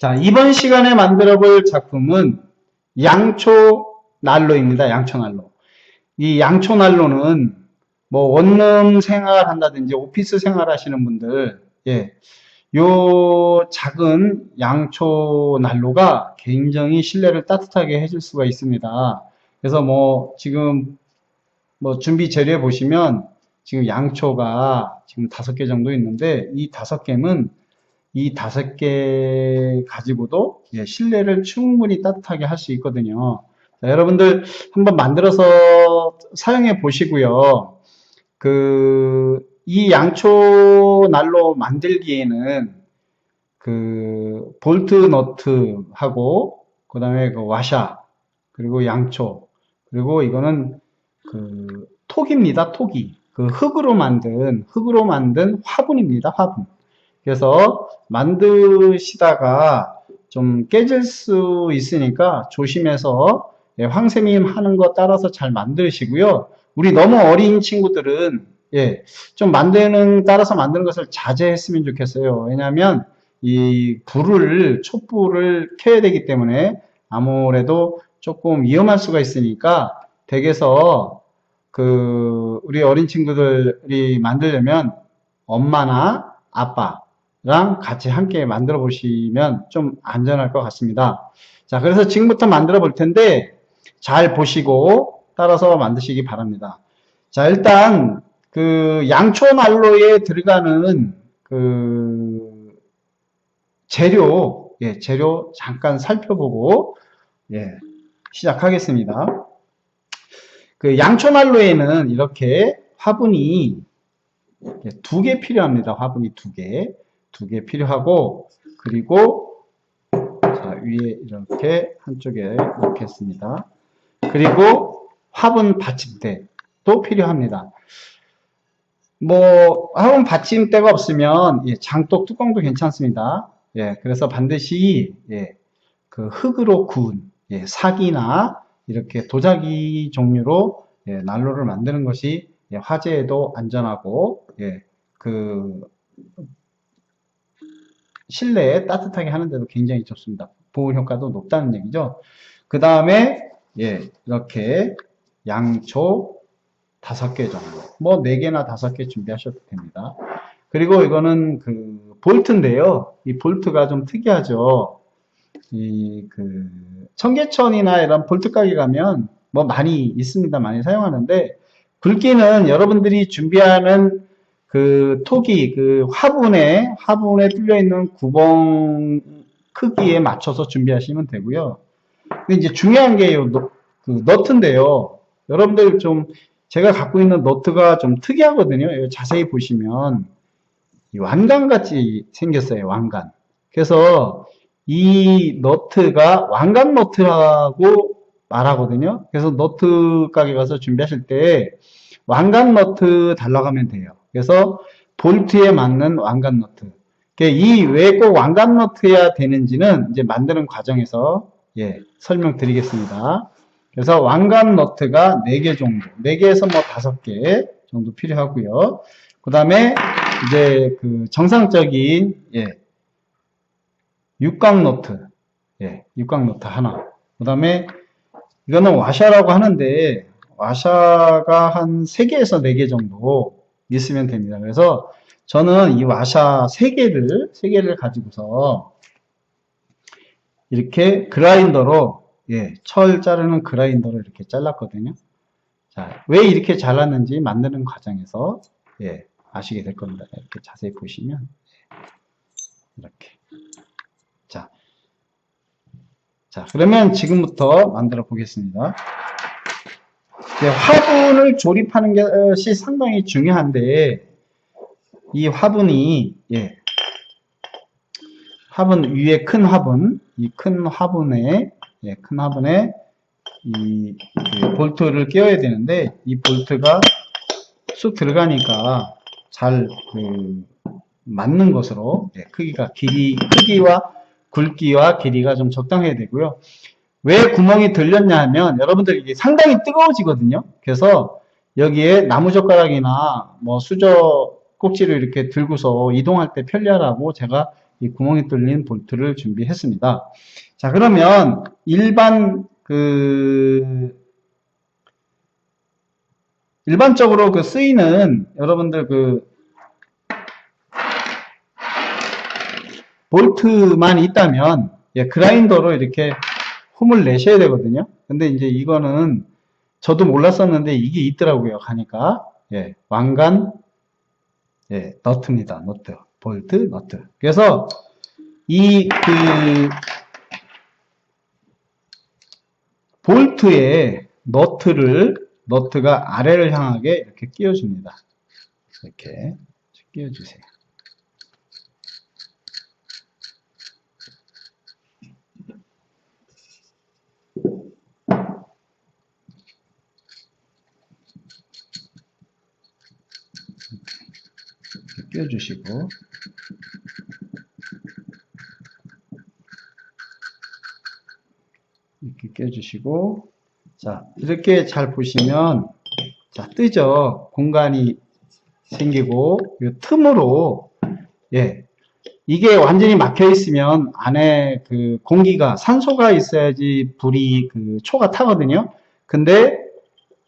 자, 이번 시간에 만들어 볼 작품은 양초 난로입니다. 양초 난로. 이 양초 난로는 뭐 원룸 생활 한다든지 오피스 생활 하시는 분들, 예. 요 작은 양초 난로가 굉장히 실내를 따뜻하게 해줄 수가 있습니다. 그래서 뭐 지금 뭐 준비 재료에 보시면 지금 양초가 지금 다섯 개 정도 있는데 이 다섯 개는 이 다섯 개 가지고도 예, 실내를 충분히 따뜻하게 할 수 있거든요. 자, 여러분들 한번 만들어서 사용해 보시고요. 그, 이 양초 난로 만들기에는 그, 볼트 너트하고, 그 다음에 그 와샤, 그리고 양초, 그리고 이거는 그, 톡입니다, 톡이. 그 흙으로 만든, 흙으로 만든 화분입니다, 화분. 그래서 만드시다가 좀 깨질 수 있으니까 조심해서 예, 황쌤님 하는 거 따라서 잘 만드시고요. 우리 너무 어린 친구들은 예, 좀 만드는 따라서 만드는 것을 자제했으면 좋겠어요. 왜냐하면 이 불을 촛불을 켜야 되기 때문에 아무래도 조금 위험할 수가 있으니까 댁에서 그 우리 어린 친구들이 만들려면 엄마나 아빠 랑 같이 함께 만들어 보시면 좀 안전할 것 같습니다. 자, 그래서 지금부터 만들어 볼 텐데 잘 보시고 따라서 만드시기 바랍니다. 자, 일단 그 양초 난로에 들어가는 그 재료, 예, 재료 잠깐 살펴보고 예, 시작하겠습니다. 그 양초 난로에는 이렇게 화분이 두 개 필요합니다. 화분이 두 개, 두 개 필요하고 그리고 자, 위에 이렇게 한쪽에 놓겠습니다. 그리고 화분 받침대도 필요합니다. 뭐 화분 받침대가 없으면 예, 장독 뚜껑도 괜찮습니다. 예, 그래서 반드시 예, 그 흙으로 구운 예, 사기나 이렇게 도자기 종류로 예, 난로를 만드는 것이 예, 화재에도 안전하고 예, 그 실내에 따뜻하게 하는데도 굉장히 좋습니다. 보온 효과도 높다는 얘기죠. 그 다음에 예, 이렇게 양초 다섯 개 정도, 뭐 네 개나 다섯 개 준비하셔도 됩니다. 그리고 이거는 그 볼트인데요. 이 볼트가 좀 특이하죠. 이 그 청계천이나 이런 볼트 가게 가면 뭐 많이 있습니다. 많이 사용하는데 굵기는 여러분들이 준비하는 그 톡이 그 화분에 화분에 뚫려 있는 구멍 크기에 맞춰서 준비하시면 되고요. 근데 이제 중요한 게 요, 그 너트인데요. 여러분들 좀 제가 갖고 있는 너트가 좀 특이하거든요. 자세히 보시면 이 왕관 같이 생겼어요. 왕관. 그래서 이 너트가 왕관 너트라고 말하거든요. 그래서 너트 가게 가서 준비하실 때 왕관 너트 달라고 하면 돼요. 그래서 볼트에 맞는 왕관 너트. 이왜 꼭 왕관 너트해야 되는지는 이제 만드는 과정에서 예, 설명드리겠습니다. 그래서 왕관 너트가 4개 정도, 4개에서 뭐 5개 정도 필요하고요. 그 다음에 이제 그 정상적인 예, 육각 너트, 예, 육각 너트 하나. 그 다음에 이거는 와샤라고 하는데 와샤가 한 3개에서 4개 정도 있으면 됩니다. 그래서 저는 이 와샤 3개를 3개를 가지고서 이렇게 그라인더로 예, 철 자르는 그라인더로 이렇게 잘랐거든요. 자, 왜 이렇게 잘랐는지 만드는 과정에서 예, 아시게 될 겁니다. 이렇게 자세히 보시면 예, 이렇게 자, 자 그러면 지금부터 만들어 보겠습니다. 예, 화분을 조립하는 것이 상당히 중요한데 이 화분이 예, 화분 위에 큰 화분, 이 큰 화분에 예, 큰 화분에 이, 그 볼트를 끼워야 되는데 이 볼트가 쑥 들어가니까 잘 그 맞는 것으로 예, 크기가 길이 크기와 굵기와 길이가 좀 적당해야 되고요. 왜 구멍이 들렸냐 하면 여러분들 이게 상당히 뜨거워지거든요. 그래서 여기에 나무젓가락이나 뭐 수저 꼭지를 이렇게 들고서 이동할 때 편리하라고 제가 이 구멍이 뚫린 볼트를 준비했습니다. 자, 그러면 일반 그 일반적으로 그 쓰이는 여러분들 그 볼트만 있다면 예, 그라인더로 이렇게 홈을 내셔야 되거든요. 근데 이제 이거는 저도 몰랐었는데 이게 있더라고요. 가니까 예, 왕관 예, 너트입니다. 너트. 볼트, 너트. 그래서 이 그 볼트에 너트를 너트가 아래를 향하게 이렇게 끼워줍니다. 이렇게 끼워주세요. 이렇게 끼워주시고. 이렇게 끼워주시고. 자 이렇게 잘 보시면 자 뜨죠? 공간이 생기고 이 틈으로 예 이게 완전히 막혀 있으면 안에 그 공기가 산소가 있어야지 불이 그 초가 타거든요 근데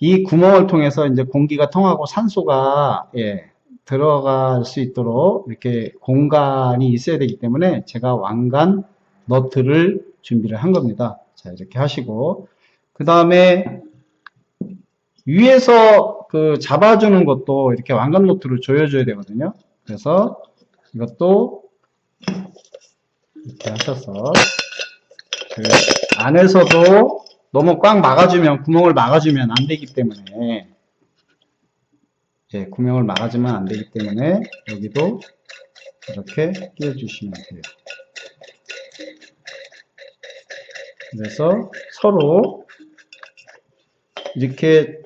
이 구멍을 통해서 이제 공기가 통하고 산소가 예, 들어갈 수 있도록 이렇게 공간이 있어야 되기 때문에 제가 왕관 너트를 준비를 한 겁니다. 자, 이렇게 하시고 그 다음에 위에서 그 잡아주는 것도 이렇게 왕관 노트를 조여줘야 되거든요. 그래서 이것도 이렇게 하셔서 그 안에서도 너무 꽉 막아주면 구멍을 막아주면 안 되기 때문에 예, 구멍을 막아주면 안 되기 때문에 여기도 이렇게 끼워주시면 돼요. 그래서 서로 이렇게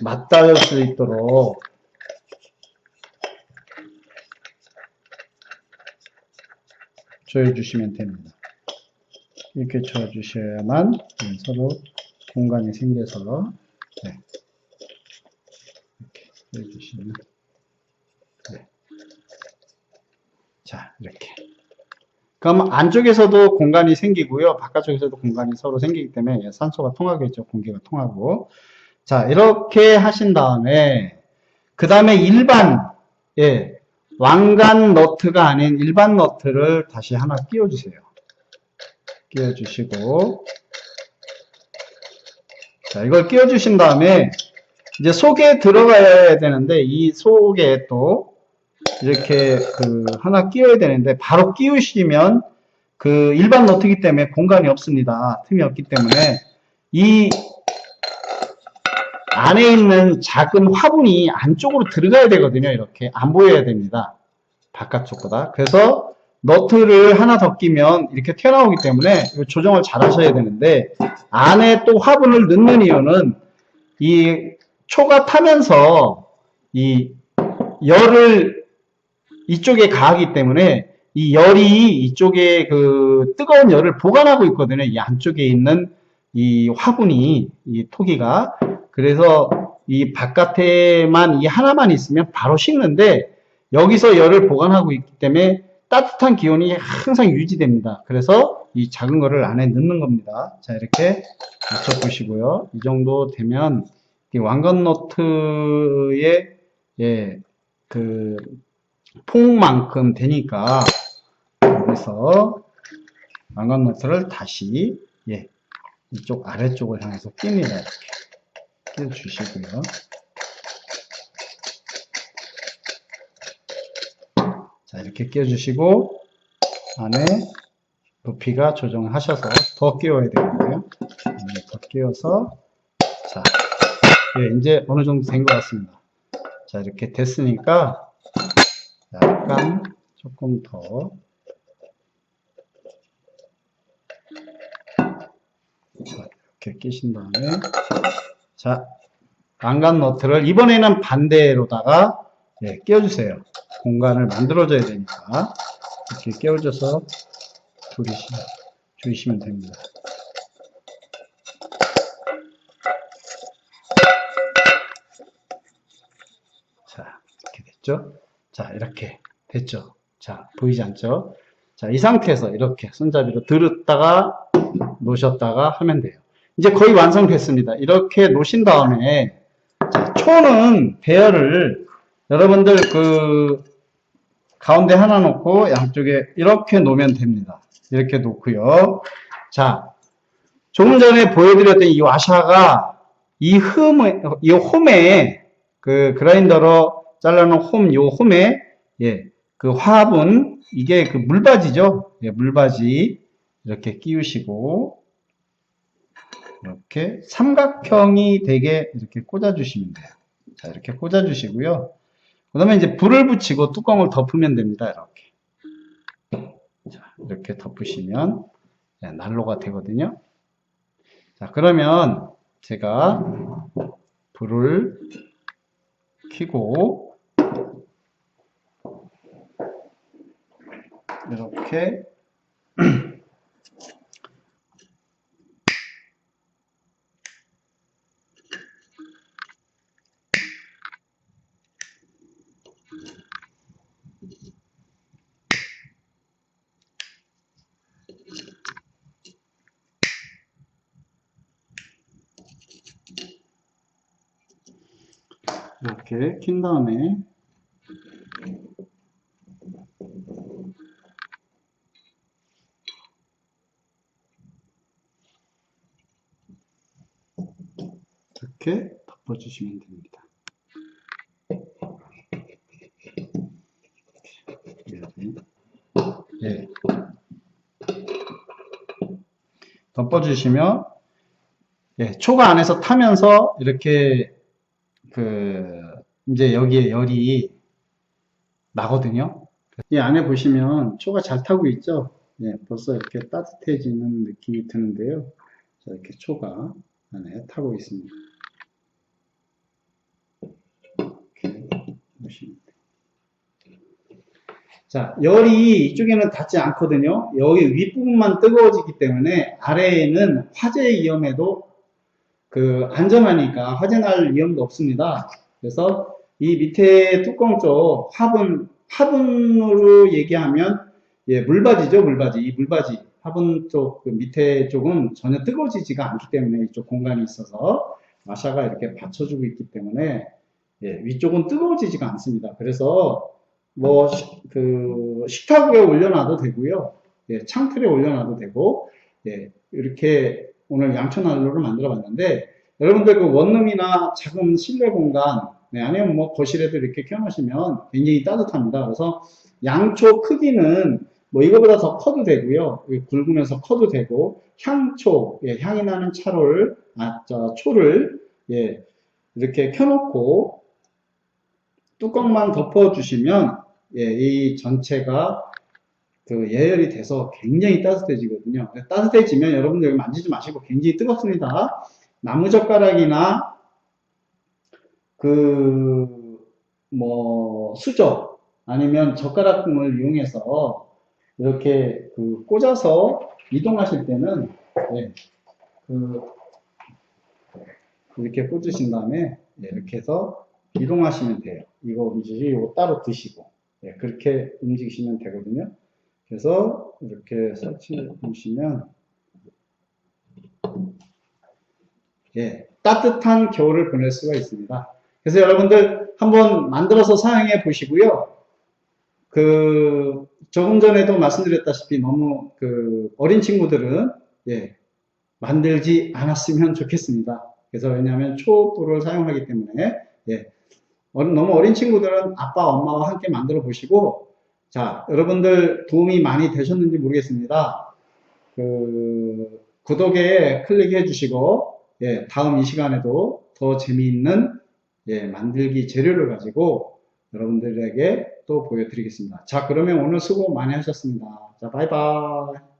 맞닿을 수 있도록 조여주시면 됩니다. 이렇게 조여주셔야만 네, 서로 공간이 생겨서 네. 이렇게 조여주시면 네. 자 이렇게 그럼 안쪽에서도 공간이 생기고요 바깥쪽에서도 공간이 서로 생기기 때문에 산소가 통하겠죠 공기가 통하고 자 이렇게 하신 다음에 그 다음에 일반 예, 왕관 너트가 아닌 일반 너트를 다시 하나 끼워주세요. 끼워주시고 자 이걸 끼워주신 다음에 이제 속에 들어가야 되는데 이 속에 또 이렇게 그 하나 끼워야 되는데 바로 끼우시면 그 일반 너트기 때문에 공간이 없습니다. 틈이 없기 때문에 이 안에 있는 작은 화분이 안쪽으로 들어가야 되거든요. 이렇게 안 보여야 됩니다. 바깥쪽보다. 그래서 너트를 하나 더 끼면 이렇게 튀어나오기 때문에 조정을 잘 하셔야 되는데 안에 또 화분을 넣는 이유는 이 초가 타면서 이 열을 이쪽에 가하기 때문에 이 열이 이쪽에 그 뜨거운 열을 보관하고 있거든요. 이 안쪽에 있는 이 화분이 이 토기가 그래서 이 바깥에만 이 하나만 있으면 바로 식는데 여기서 열을 보관하고 있기 때문에 따뜻한 기온이 항상 유지됩니다. 그래서 이 작은 거를 안에 넣는 겁니다. 자 이렇게 맞춰 보시고요. 이 정도 되면 이 왕건 노트의 예, 그 폭만큼 되니까 여기서 왕건 노트를 다시 예, 이쪽 아래쪽을 향해서 낍니다. 이렇게. 끼워주시고요. 자, 이렇게 끼워주시고, 안에 높이가 조정하셔서 더 끼워야 되고요. 더 끼워서, 자, 예, 이제 어느 정도 된 것 같습니다. 자, 이렇게 됐으니까, 약간 조금 더, 자, 이렇게 끼신 다음에, 자, 왕관 너트를 이번에는 반대로다가 예, 끼워주세요. 공간을 만들어줘야 되니까 이렇게 끼워줘서 조리시, 조이시면 됩니다. 자, 이렇게. 됐죠? 자, 이렇게 됐죠? 자, 보이지 않죠? 자, 이 상태에서 이렇게 손잡이로 들었다가 놓으셨다가 하면 돼요. 이제 거의 완성됐습니다. 이렇게 놓으신 다음에 자, 초는 배열을 여러분들 그 가운데 하나 놓고 양쪽에 이렇게 놓으면 됩니다. 이렇게 놓고요. 자, 조금 전에 보여드렸던 이 와샤가 이 흠에, 이 홈에 그 그라인더로 잘라놓은 홈, 요 홈에 예, 그 화분 이게 그 물바지죠. 예, 물바지 이렇게 끼우시고 이렇게 삼각형이 되게 이렇게 꽂아주시면 돼요. 자, 이렇게 꽂아주시고요. 그 다음에 이제 불을 붙이고 뚜껑을 덮으면 됩니다. 이렇게. 자, 이렇게 덮으시면 예, 난로가 되거든요. 자, 그러면 제가 불을 켜고 이렇게 이렇게 킨 다음에 이렇게 덮어주시면 됩니다. 예. 덮어주시면 예, 초가 안에서 타면서 이렇게 그 이제 여기에 열이 나거든요. 이 안에 보시면 초가 잘 타고 있죠. 예, 벌써 이렇게 따뜻해지는 느낌이 드는데요. 자, 이렇게 초가 안에 타고 있습니다. 이렇게 보시면. 자, 열이 이쪽에는 닿지 않거든요. 여기 윗부분만 뜨거워지기 때문에 아래에는 화재 위험에도 그 안전하니까 화재 날 위험도 없습니다. 그래서 이 밑에 뚜껑 쪽 화분 화분으로 얘기하면 예, 물바지죠, 물바지. 이 물바지 화분 쪽 그 밑에 쪽은 전혀 뜨거워지지가 않기 때문에 이쪽 공간이 있어서 마샤가 이렇게 받쳐주고 있기 때문에 예, 위쪽은 뜨거워지지가 않습니다. 그래서 뭐 그 식탁 위에 올려놔도 되고요, 예, 창틀에 올려놔도 되고, 예, 이렇게 오늘 양초 난로를 만들어 봤는데 여러분들 그 원룸이나 작은 실내 공간 네, 아니면 뭐 거실에도 이렇게 켜놓으시면 굉장히 따뜻합니다. 그래서 양초 크기는 뭐 이거보다 더 커도 되고요. 굵으면서 커도 되고 향초, 예, 향이 나는 차를 아, 저 초를 예, 이렇게 켜놓고 뚜껑만 덮어주시면 예, 이 전체가 그 예열이 돼서 굉장히 따뜻해지거든요. 따뜻해지면 여러분들 만지지 마시고 굉장히 뜨겁습니다. 나무젓가락이나 그 뭐 수저 아니면 젓가락등을 이용해서 이렇게 그 꽂아서 이동하실 때는 예, 그 이렇게 꽂으신 다음에 예, 이렇게 해서 이동하시면 돼요. 이거 움직이 이거 따로 드시고 예, 그렇게 움직이시면 되거든요. 그래서 이렇게 설치해 보시면 예, 따뜻한 겨울을 보낼 수가 있습니다. 그래서 여러분들 한번 만들어서 사용해 보시고요. 그 조금 전에도 말씀드렸다시피 너무 그 어린 친구들은 예, 만들지 않았으면 좋겠습니다. 그래서 왜냐하면 초불을 사용하기 때문에 예, 너무 어린 친구들은 아빠 엄마와 함께 만들어 보시고 자 여러분들 도움이 많이 되셨는지 모르겠습니다. 그 구독에 클릭해 주시고 예, 다음 이 시간에도 더 재미있는 예, 만들기 재료를 가지고 여러분들에게 또 보여드리겠습니다. 자, 그러면 오늘 수고 많이 하셨습니다. 자, 바이바이.